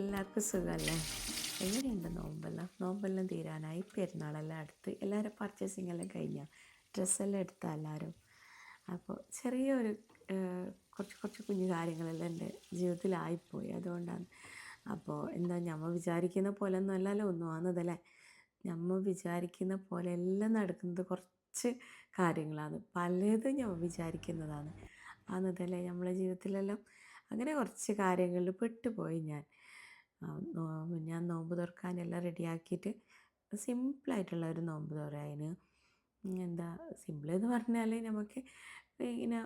എല്ലാവർക്കും സുഖമല്ലേ? എങ്ങനെയുണ്ട് നോമ്പെല്ലാം? നോമ്പെല്ലാം തീരാനായി. പെരുന്നാളെല്ലാം അടുത്ത്. എല്ലാവരും പർച്ചേസിംഗ് എല്ലാം കഴിഞ്ഞാൽ ഡ്രസ്സെല്ലാം എടുത്താൽ എല്ലാവരും? അപ്പോൾ ചെറിയൊരു കുറച്ച് കുറച്ച് കുഞ്ഞു കാര്യങ്ങളെല്ലാം എന്റെ ജീവിതത്തിലായിപ്പോയി. അതുകൊണ്ടാണ്. അപ്പോൾ എന്താ നമ്മൾ വിചാരിക്കുന്ന പോലെ ഒന്നും അല്ലല്ലോ ഒന്നും ആണെന്നതല്ലേ നമ്മൾ വിചാരിക്കുന്ന പോലെ എല്ലാം നടക്കുന്നത് കുറച്ച് കാര്യങ്ങളാണ്. പലതും നമ്മൾ വിചാരിക്കുന്നതാണ്. ആണെന്നതല്ലേ നമ്മളെ ജീവിതത്തിലെല്ലാം അങ്ങനെ കുറച്ച് കാര്യങ്ങളിൽ പെട്ടുപോയി ഞാൻ. ഞാൻ നോമ്പ് തുറക്കാനെല്ലാം റെഡിയാക്കിയിട്ട് സിമ്പിളായിട്ടുള്ള ഒരു നോമ്പ് തുറയായിന് എന്താ സിമ്പിൾ എന്ന് പറഞ്ഞാൽ നമുക്ക് ഇങ്ങനെ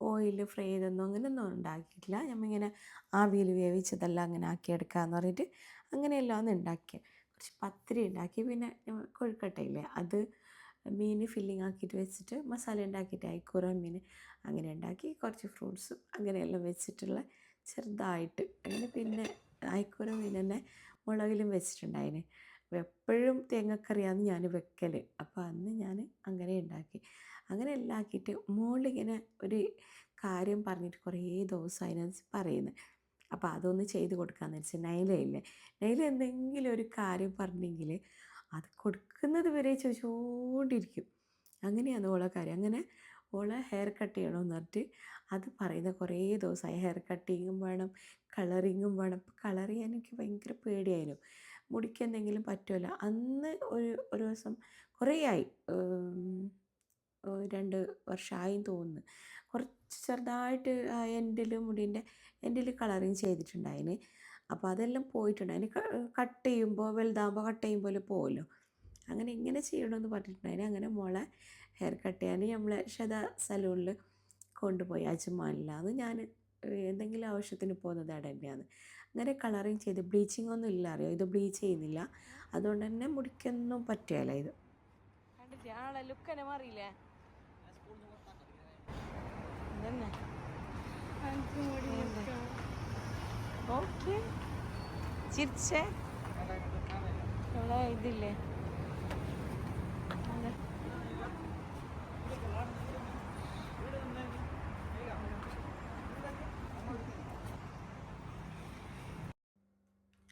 ഓയിൽ ഫ്രൈ ചെയ്തൊന്നും അങ്ങനെയൊന്നും ഉണ്ടാക്കിയിട്ടില്ല. നമ്മിങ്ങനെ ആവിയിൽ വേവിച്ചതെല്ലാം അങ്ങനെ ആക്കിയെടുക്കാമെന്ന് പറഞ്ഞിട്ട് അങ്ങനെയെല്ലാം ഒന്ന് ഉണ്ടാക്കിയ. കുറച്ച് പത്തിരി ഉണ്ടാക്കി പിന്നെ കൊഴുക്കട്ടയില്ലേ അത് മീൻ ഫില്ലിങ് ആക്കിയിട്ട് വെച്ചിട്ട് മസാല ഉണ്ടാക്കിയിട്ട് അയക്കൂറ മീൻ അങ്ങനെ ഉണ്ടാക്കി കുറച്ച് ഫ്രൂട്ട്സും അങ്ങനെയെല്ലാം വെച്ചിട്ടുള്ള ചെറുതായിട്ട്. അങ്ങനെ പിന്നെ അയക്കൂറ മീൻ തന്നെ മുളകിലും വെച്ചിട്ടുണ്ടായിന്. എപ്പോഴും തേങ്ങക്കറിയാണ് ഞാൻ വെക്കൽ അപ്പോൾ അന്ന് ഞാൻ അങ്ങനെ ഉണ്ടാക്കി അങ്ങനെ എല്ലാം ആക്കിയിട്ട് മോളിങ്ങനെ ഒരു കാര്യം പറഞ്ഞിട്ട് കുറേ ദിവസം അതിനകത്ത് പറയുന്നത് അപ്പോൾ അതൊന്ന് ചെയ്ത് കൊടുക്കാമെന്ന് വെച്ചാൽ നൈലയില്ലേ? നൈല എന്തെങ്കിലും ഒരു കാര്യം പറഞ്ഞെങ്കിൽ അത് കൊടുക്കുന്നത് വരെ ചോദിച്ചുകൊണ്ടിരിക്കും അങ്ങനെയാണ് ഓളെ കാര്യം. അങ്ങനെ ഓളെ ഹെയർ കട്ട് ചെയ്യണമെന്ന് പറഞ്ഞിട്ട് അത് പറയുന്ന കുറേ ദിവസമായി. ഹെയർ കട്ടിങ്ങും വേണം കളറിങ്ങും വേണം. അപ്പോൾ കളർ ചെയ്യാൻ എനിക്ക് ഭയങ്കര പേടിയായിരുന്നു. മുടിക്ക് എന്തെങ്കിലും പറ്റുമല്ലോ? അന്ന് ഒരു ഒരു ദിവസം കുറേ ആയി. ഉം, ഒരു രണ്ട് വർഷമായും തോന്നുന്നു. കുറച്ച് ചെറുതായിട്ട് എൻഡിൽ മുടീന്റെ എൻഡിൽ കളറിങ് ചെയ്തിട്ടുണ്ടായിന്. അപ്പോൾ അതെല്ലാം പോയിട്ടുണ്ട്. അതിന് കട്ട് ചെയ്യുമ്പോൾ വലുതാകുമ്പോൾ കട്ട് ചെയ്യുമ്പോൾ പോകുമല്ലോ അങ്ങനെ ഇങ്ങനെ ചെയ്യണമെന്ന് പറഞ്ഞിട്ടുണ്ടായിന്. അങ്ങനെ മോളെ ഹെയർ കട്ട് ചെയ്യാൻ നമ്മളെ ഷത സലൂണിൽ കൊണ്ടുപോയി. അജ്മാനിലാണ് ഞാൻ എന്തെങ്കിലും ആവശ്യത്തിന് പോകുന്നത് അവിടെ തന്നെയാണ് അങ്ങനെ കളറിങ് ചെയ്ത് ബ്ലീച്ചിങ് ഒന്നും ഇല്ല അറിയോ? ഇത് ബ്ലീച്ച് ചെയ്യുന്നില്ല. അതുകൊണ്ട് തന്നെ മുടിക്കൊന്നും പറ്റുകയില്ല ഇത്. ലുക്കനെ മാറിയില്ലേ? ഓക്കെ. ചിരിച്ചേ. ഇതില്ലേ അതെ.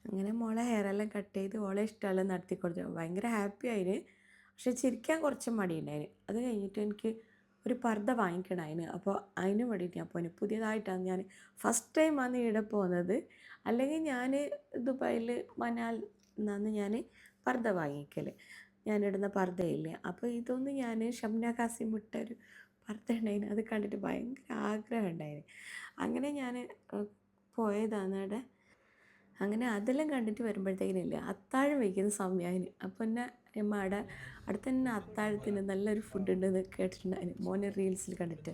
അങ്ങനെ ഹെയറെല്ലാം കട്ട് ചെയ്ത് ഓളെ ഇഷ്ടമെല്ലാം നടത്തി കൊടുത്തു. ഭയങ്കര ഹാപ്പി ആയിന്. പക്ഷെ ചിരിക്കാൻ കുറച്ച് മടിയുണ്ടായിന്. അത് കഴിഞ്ഞിട്ട് എനിക്ക് ഒരു പർദ്ദ വാങ്ങിക്കണം അതിന്. അപ്പോൾ അതിന് വേണ്ടിയിട്ട് ഞാൻ പോയിന് പുതിയതായിട്ടാണ് ഞാൻ ഫസ്റ്റ് ടൈമാണ് ഇവിടെ പോകുന്നത് അല്ലെങ്കിൽ ഞാൻ ദുബായിൽ മനാൽ നിന്നാണ് ഞാൻ പർദ്ദ വാങ്ങിക്കൽ ഞാനിടുന്ന പർദ്ദയില്ലേ. അപ്പോൾ ഇതൊന്ന് ഞാൻ ഷംന കാസിം ഇട്ട ഒരു പർദ്ദ ഉണ്ടായിന്. അത് കണ്ടിട്ട് ഭയങ്കര ആഗ്രഹം ഉണ്ടായിന്. അങ്ങനെ ഞാൻ പോയതാണ് അവിടെ. അങ്ങനെ അതെല്ലാം കണ്ടിട്ട് വരുമ്പോഴത്തേക്കിനില്ലേ അത്താഴം വയ്ക്കുന്ന സമയമായി അപ്പോൾ എന്നെ അവിടെ അടുത്ത് തന്നെ അത്താഴത്തിന് നല്ലൊരു ഫുഡ് ഉണ്ടെന്ന് കേട്ടിട്ടുണ്ടായിരുന്നു മോനെ റീൽസിൽ കണ്ടിട്ട്.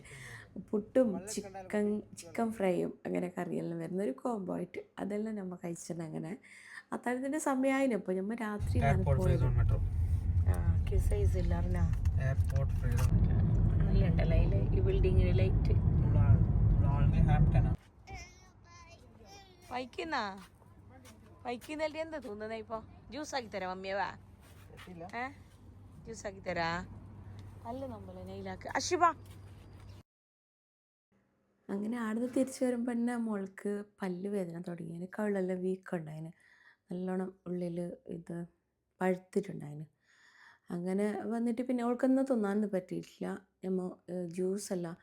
പുട്ടും ചിക്കൻ ചിക്കൻ ഫ്രൈയും അങ്ങനെ കറിയെല്ലാം വരുന്ന ഒരു കോംബോ ആയിട്ട് അതെല്ലാം നമ്മൾ കഴിച്ചിട്ടുണ്ട് അങ്ങനെ. അത്താഴത്തിന്റെ സമയമായി അപ്പോൾ നമ്മൾ രാത്രി സൈസ് ഈ ബിൽഡിങ്ങിൽ ലൈറ്റ് വൈക്കുന്നാ വൈക്കുന്നല്ലേ എന്താ തോന്നുന്നേ ഇപ്പൊ? ജ്യൂസ് ആക്കി തരാം മമ്മിയവാ ഏ? ജ്യൂസ് ആക്കി തരാ. അല്ല നമ്മളെ നെയിലാക്ക് അശിബ അങ്ങനെ ആടുന്ന് തിരിച്ചു വരുമ്പോൾ തന്നെ മോൾക്ക് പല്ല് വേദന തുടങ്ങിയതിന് കവിളെല്ലാം വീക്കം വീക്കുണ്ടായിന് നല്ലോണം ഉള്ളിൽ ഇത് പഴുത്തിട്ടുണ്ടായിന്. അങ്ങനെ വന്നിട്ട് പിന്നെ അവൾക്കൊന്നും തിന്നാനൊന്നും പറ്റിയിട്ടില്ല. ജ്യൂസ് എല്ലാം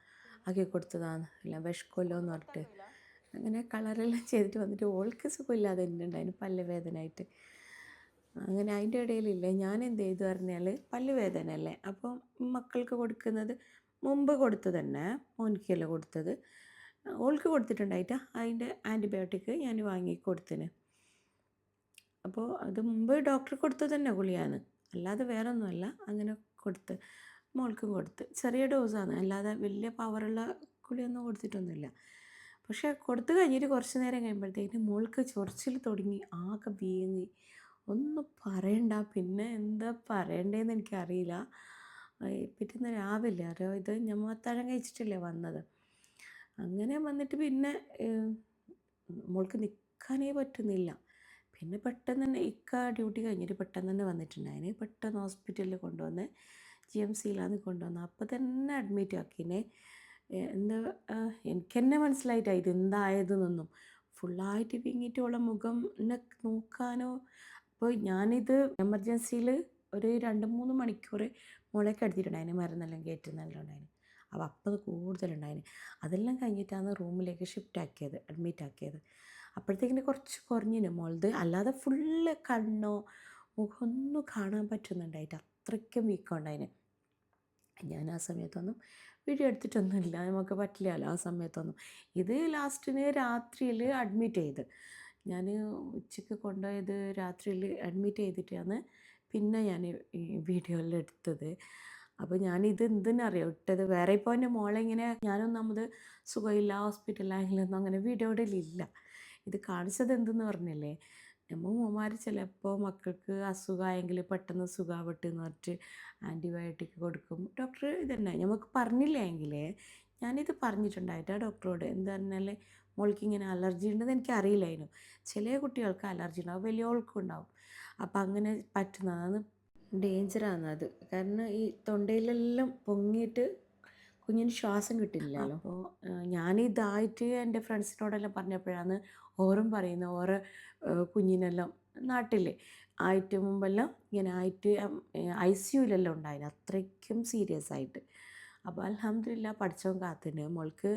ആക്കി കൊടുത്തതാണ് അല്ല വിഷക്കൊല്ലോ എന്ന് പറഞ്ഞിട്ട്. അങ്ങനെ കളറെല്ലാം ചെയ്തിട്ട് വന്നിട്ട് ഓൾക്ക് സുഖമില്ലാതെ തന്നെ ഉണ്ടായിരുന്നു പല്ല് വേദനയായിട്ട് അങ്ങനെ അതിന്റെ ഇടയിലില്ലേ ഞാൻ എന്ത് ചെയ്തു പറഞ്ഞാൽ പല്ല് വേദന അല്ലേ അപ്പം മക്കൾക്ക് കൊടുക്കുന്നത് മുമ്പ് കൊടുത്തു തന്നെ മോനിക്കല്ല കൊടുത്തത്. ഓൾക്ക് കൊടുത്തിട്ടുണ്ടായിട്ട് അതിന്റെ ആന്റിബയോട്ടിക് ഞാൻ വാങ്ങി കൊടുത്തിന് അപ്പോൾ അത് മുമ്പ് ഡോക്ടർ കൊടുത്തത് തന്നെ ഗുളിയാണ് അല്ലാതെ വേറെ ഒന്നുമല്ല അങ്ങനെ കൊടുത്ത് മോൾക്കും കൊടുത്ത്. ചെറിയ ഡോസാണ് അല്ലാതെ വലിയ പവറുള്ള ഗുളിയൊന്നും കൊടുത്തിട്ടൊന്നുമില്ല. പക്ഷേ കൊടുത്തു കഴിഞ്ഞിട്ട് കുറച്ച് നേരം കഴിയുമ്പോഴത്തേക്കിന് മോൾക്ക് ചൊറിച്ചിൽ തുടങ്ങി ആകെ വീങ്ങി. ഒന്നും പറയണ്ട പിന്നെ എന്താ പറയണ്ടേന്ന് എനിക്കറിയില്ല. പിറ്റേന്ന് രാവിലെ അറിയോ ഇത് ഞമ്മ തഴം കഴിച്ചിട്ടല്ലേ വന്നത്. അങ്ങനെ വന്നിട്ട് പിന്നെ മോൾക്ക് നിൽക്കാനേ പറ്റുന്നില്ല. പിന്നെ പെട്ടെന്ന് തന്നെ ഇക്ക ഡ്യൂട്ടി കഴിഞ്ഞിട്ട് പെട്ടെന്ന് തന്നെ വന്നിട്ടുണ്ടായിന്. പെട്ടെന്ന് ഹോസ്പിറ്റലിൽ കൊണ്ടുവന്ന് ജി എം സിയിലാണ് കൊണ്ടുവന്നത് അപ്പോൾ തന്നെ അഡ്മിറ്റ് ആക്കിനെ. എന്താ എനിക്ക് തന്നെ മനസ്സിലായിട്ടാ ഇത് എന്തായതെന്നൊന്നും. ഫുള്ളായിട്ട് വീങ്ങിയിട്ടുള്ള മുഖം എന്നെ നോക്കാനോ. അപ്പോൾ ഞാനിത് എമർജൻസിയിൽ ഒരു രണ്ട് മൂന്ന് മണിക്കൂർ മുളയ്ക്ക് എടുത്തിട്ടുണ്ടായിന് മരുന്നെല്ലാം കയറ്റുന്നെല്ലാം ഉണ്ടായിന് അപ്പോൾ അപ്പം അത് കൂടുതലുണ്ടായിന്. അതെല്ലാം കഴിഞ്ഞിട്ടാണ് റൂമിലേക്ക് ഷിഫ്റ്റ് ആക്കിയത് അഡ്മിറ്റ് ആക്കിയത് അപ്പോഴത്തേക്കിന് കുറച്ച് കുറഞ്ഞിന് മോളത് അല്ലാതെ ഫുള്ള് കണ്ണോ മുഖമൊന്നും കാണാൻ പറ്റുന്നുണ്ടായിട്ട് അത്രയ്ക്കും വീക്കം ഉണ്ടായിന് ഞാൻ ആ സമയത്തൊന്നും വീഡിയോ എടുത്തിട്ടൊന്നുമില്ല. നമുക്ക് പറ്റില്ലല്ലോ ആ സമയത്തൊന്നും. ഇത് ലാസ്റ്റിന് രാത്രിയിൽ അഡ്മിറ്റ് ചെയ്ത്. ഞാൻ ഉച്ചയ്ക്ക് കൊണ്ടുപോയത് രാത്രിയിൽ അഡ്മിറ്റ് ചെയ്തിട്ടാണ് പിന്നെ ഞാൻ ഈ വീഡിയോയിൽ എടുത്തത്. അപ്പോൾ ഞാൻ ഞാനിത് എന്തിനറിയോ? ഇട്ടത് വേറെ ഇപ്പോൾ എന്റെ മോളെ ഇങ്ങനെ ഞാനൊന്നാമത് സുഖമില്ല ഹോസ്പിറ്റലായാലൊന്നും അങ്ങനെ വീഡിയോയിലില്ല ഇത് കാണിച്ചത് എന്തെന്ന് പറഞ്ഞില്ലേ? നമ്മൾ ഉമ്മമാർ ചിലപ്പോൾ മക്കൾക്ക് അസുഖമായെങ്കിൽ പെട്ടെന്ന് സുഖാവട്ടെ എന്ന് പറഞ്ഞിട്ട് ആന്റിബയോട്ടിക് കൊടുക്കും. ഡോക്ടർ ഇതന്നെ നമുക്ക് പറഞ്ഞില്ല എങ്കിൽ ഞാനിത് പറഞ്ഞിട്ടുണ്ടായിട്ട് ആ ഡോക്ടറോട്. എന്താ പറഞ്ഞാൽ മോൾക്ക് ഇങ്ങനെ അലർജി ഉണ്ടെന്ന് എനിക്ക് അറിയില്ലായിരുന്നു. ചില കുട്ടികൾക്ക് അലർജി ഉണ്ടാവും വലിയവൾക്കും ഉണ്ടാവും. അപ്പം അങ്ങനെ പറ്റുന്നതാണ് ഡേഞ്ചറാണ് അത്. കാരണം ഈ തൊണ്ടയിലെല്ലാം പൊങ്ങിയിട്ട് കുഞ്ഞിന് ശ്വാസം കിട്ടില്ലല്ലോ. അപ്പോൾ ഞാനിതായിട്ട് എന്റെ ഫ്രണ്ട്സിനോടെല്ലാം പറഞ്ഞപ്പോഴാണ് ഓറും പറയുന്ന ഓറ് കുഞ്ഞിനെല്ലാം നാട്ടിലെ. ആയിട്ട് മുമ്പെല്ലാം ഇങ്ങനെ ആയിട്ട് ഐ സി യുയിലെല്ലാം ഉണ്ടായിന്. അത്രയ്ക്കും സീരിയസ് ആയിട്ട്. അപ്പോൾ അലഹമില്ല പഠിച്ചവൻ കാത്തിന് മോൾക്ക്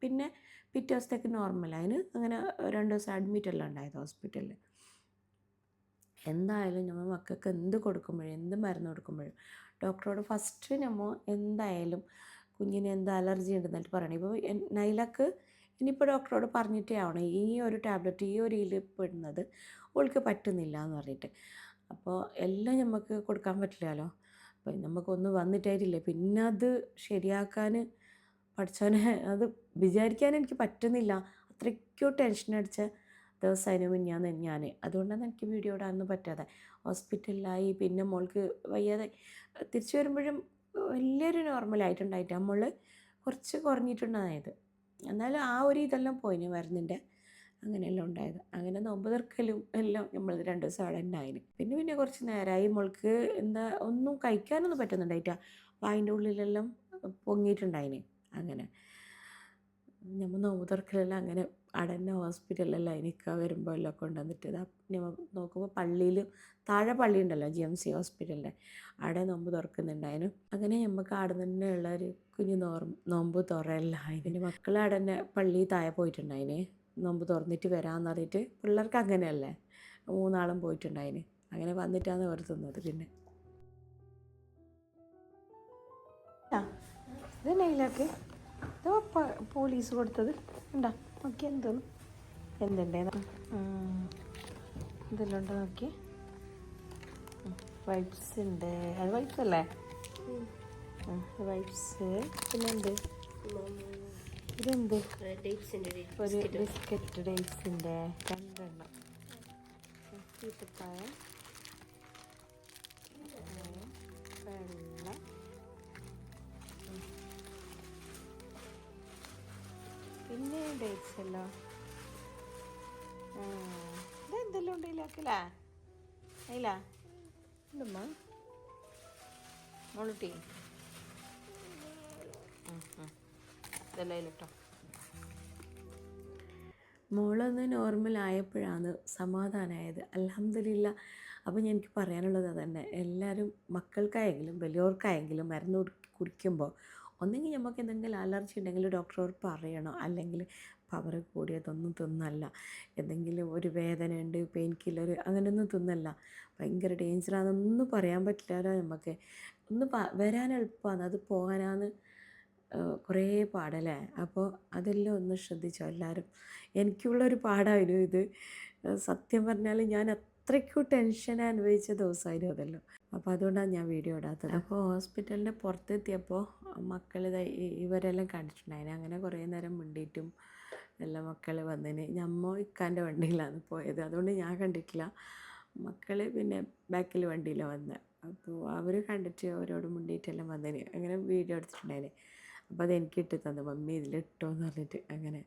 പിന്നെ പിറ്റേ ദിവസത്തേക്ക് നോർമലായിന് അങ്ങനെ രണ്ട് ദിവസം അഡ്മിറ്റ് എല്ലാം ഉണ്ടായത് ഹോസ്പിറ്റലിൽ എന്തായാലും നമ്മൾ മക്കൾക്ക് എന്ത് കൊടുക്കുമ്പോഴും എന്ത് മരുന്ന് കൊടുക്കുമ്പോഴും ഡോക്ടറോട് ഫസ്റ്റ് നമ്മൾ എന്തായാലും കുഞ്ഞിന് എന്ത് അലർജി ഉണ്ടെന്നിട്ട് പറയണം. ഇപ്പോൾ നൈലക്ക് ഇനിയിപ്പോൾ ഡോക്ടറോട് പറഞ്ഞിട്ടേ ആവണം ഈ ഒരു ടാബ്ലറ്റ് ഈ ഒരു ഇതിൽ പെടുന്നത് ഓൾക്ക് പറ്റുന്നില്ല എന്ന് പറഞ്ഞിട്ട്. അപ്പോൾ എല്ലാം നമുക്ക് കൊടുക്കാൻ പറ്റില്ലല്ലോ. അപ്പോൾ നമുക്കൊന്ന് വന്നിട്ടായിട്ടില്ലേ പിന്നെ അത് ശരിയാക്കാൻ പഠിച്ചവനെ അത് വിചാരിക്കാൻ എനിക്ക് പറ്റുന്നില്ല. അത്രയ്ക്കും ടെൻഷൻ അടിച്ച ദിവസമായിരുന്നു മിന്നാന്ന് ഞാൻ അതുകൊണ്ടാണ് എനിക്ക് വീഡിയോ ഇടാനൊന്നും പറ്റാതെ. ഹോസ്പിറ്റലിലായി പിന്നെ മോൾക്ക് വയ്യാതെ തിരിച്ചു വരുമ്പോഴും വലിയൊരു നോർമലായിട്ടുണ്ടായിട്ട് നമ്മൾ കുറച്ച് കുറഞ്ഞിട്ടുണ്ടായത്. എന്നാലും ആ ഒരു ഇതെല്ലാം പോയിന് മരുന്നിന്റെ. അങ്ങനെയെല്ലാം ഉണ്ടായത്. അങ്ങനെ നോമ്പ് തീർക്കലും എല്ലാം നമ്മൾ രണ്ട് ദിവസം അവിടെ ഉണ്ടായിന്. പിന്നെ പിന്നെ കുറച്ച് നേരമായി മോൾക്ക് എന്താ ഒന്നും കഴിക്കാനൊന്നും പറ്റുന്നുണ്ടായിട്ടാ. വായിന്റെ ഉള്ളിലെല്ലാം പൊങ്ങിയിട്ടുണ്ടായിന്. അങ്ങനെ. നമ്മൾ നോമ്പ് അങ്ങനെ അടന്നെ ഹോസ്പിറ്റലല്ല എനിക്ക് വരുമ്പോൾ എല്ലാം കൊണ്ടുവന്നിട്ട്. ഞമ്മ നോക്കുമ്പോൾ പള്ളിയിൽ താഴെ പള്ളി ഉണ്ടല്ലോ ജി എം സി ഹോസ്പിറ്റലിന്റെ. അവിടെ നോമ്പ് തുറക്കുന്നുണ്ടായിരുന്നു അങ്ങനെ നമുക്ക് അവിടെ തന്നെ ഉള്ള ഒരു കുഞ്ഞു നോർ നോമ്പ് തുറയെല്ലാം. അതിന് മക്കൾ അവിടെ തന്നെ പള്ളി താഴെ പോയിട്ടുണ്ടായിന്. നോമ്പ് തുറന്നിട്ട് വരാമെന്ന് പറഞ്ഞിട്ട് പിള്ളേർക്ക് അങ്ങനെയല്ലേ? മൂന്നാളും പോയിട്ടുണ്ടായിന്. അങ്ങനെ വന്നിട്ടാണ് അവർ തിന്നത് പിന്നെ. ഇത് നെയിലാക്ക് ഇത് പോലീസ് കൊടുത്തത് ഉണ്ടാ നോക്കി എന്തോന്നു എന്തുണ്ടേ? ഇതെല്ലാം ഉണ്ടോ നോക്കി വൈപ്സ് ഉണ്ട്. അത് വൈപ്സ് അല്ലേ? വൈപ്സ് പിന്നെ എന്ത് ഇതെന്ത്? ഒരു ബിസ്ക്കറ്റ് ഡേറ്റ്സിന്റെ രണ്ടെണ്ണം. ചീത്തക്കായ വെള്ളം പിന്നെ ഡേറ്റ്സ് അല്ലോ ഇതെന്തെല്ലാം ഉണ്ട് ഇതിലാക്കില്ല ഇല്ല? മോളുട്ടി ഇതെല്ലാം ഇല്ലട്ടോ മോളൊന്ന് നോർമൽ ആയപ്പോഴാണ് സമാധാനമായത് അലഹമില്ല അപ്പോൾ എനിക്ക് പറയാനുള്ളത് അതന്നെ. എല്ലാവരും മക്കൾക്കായെങ്കിലും വലിയവർക്കായെങ്കിലും മരുന്ന് കുടി- കുടിക്കുമ്പോൾ ഒന്നെങ്കിൽ നമുക്ക് എന്തെങ്കിലും അലർജി ഉണ്ടെങ്കിൽ ഡോക്ടറോട് പറയണം. അല്ലെങ്കിൽ പവർ കൂടിയതൊന്നും തിന്നല്ല. എന്തെങ്കിലും ഒരു വേദന ഉണ്ട് പെയിൻ കില്ലർ അങ്ങനെയൊന്നും തിന്നല്ല. ഭയങ്കര ഡേഞ്ചറാണെന്നൊന്നും പറയാൻ പറ്റില്ലല്ലോ നമുക്ക് ഒന്ന് വരാൻ എളുപ്പമാണ് അത് പോകാനാണ് കുറേ പാടല്ലേ? അപ്പോൾ അതെല്ലാം ഒന്ന് ശ്രദ്ധിച്ചോ എല്ലാവരും എനിക്കുള്ളൊരു പാടായിരുന്നു ഇത്. സത്യം പറഞ്ഞാൽ ഞാൻ അത്രയ്ക്കും ടെൻഷൻ അനുഭവിച്ച ദിവസമായിരുന്നു അതല്ലോ. അപ്പോൾ അതുകൊണ്ടാണ് ഞാൻ വീഡിയോ ഇടാത്തത്. അപ്പോൾ ഹോസ്പിറ്റലിന്റെ പുറത്തെത്തിയപ്പോൾ മക്കൾ ഇവരെല്ലാം കണ്ടിട്ടുണ്ടായിരുന്നു അങ്ങനെ കുറേ നേരം മിണ്ടിയിട്ടും എല്ലാ മക്കൾ വന്നതിന്. ഞമ്മ ഇക്കാന്റെ വണ്ടിയിലാണ് പോയത്. അതുകൊണ്ട് ഞാൻ കണ്ടിട്ടില്ല. മക്കൾ പിന്നെ ബാക്കിൽ വണ്ടിയിലാണ് വന്നത് അപ്പോൾ അവർ കണ്ടിട്ട് അവരോട് മുണ്ടിയിട്ടെല്ലാം വന്നതിന്. അങ്ങനെ വീഡിയോ എടുത്തിട്ടുണ്ടായിരുന്നു അപ്പോൾ അത് എനിക്ക് ഇട്ട് തന്നു. മമ്മി ഇതിലിട്ടോ എന്ന് പറഞ്ഞിട്ട് അങ്ങനെ.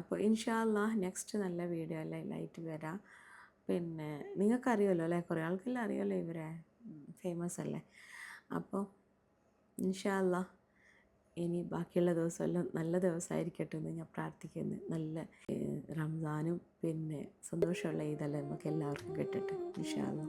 അപ്പോൾ ഇൻഷാല്ല നെക്സ്റ്റ് നല്ല വീഡിയോ എല്ലാം ലൈറ്റ് വരാം. പിന്നെ നിങ്ങൾക്കറിയുമല്ലോ അല്ലേ? കുറേ ആൾക്കെല്ലാം അറിയാമല്ലോ ഇവരെ ഫേമസ് അല്ലേ? അപ്പോൾ ഇൻഷാല്ല ഇനി ബാക്കിയുള്ള ദിവസമെല്ലാം നല്ല ദിവസമായിരിക്കട്ടെ എന്ന് ഞാൻ പ്രാർത്ഥിക്കുന്നു. നല്ല റംസാനും പിന്നെ സന്തോഷമുള്ള ഇതെല്ലാം നമുക്ക് എല്ലാവർക്കും കിട്ടട്ടെ. ഇൻഷാല്ല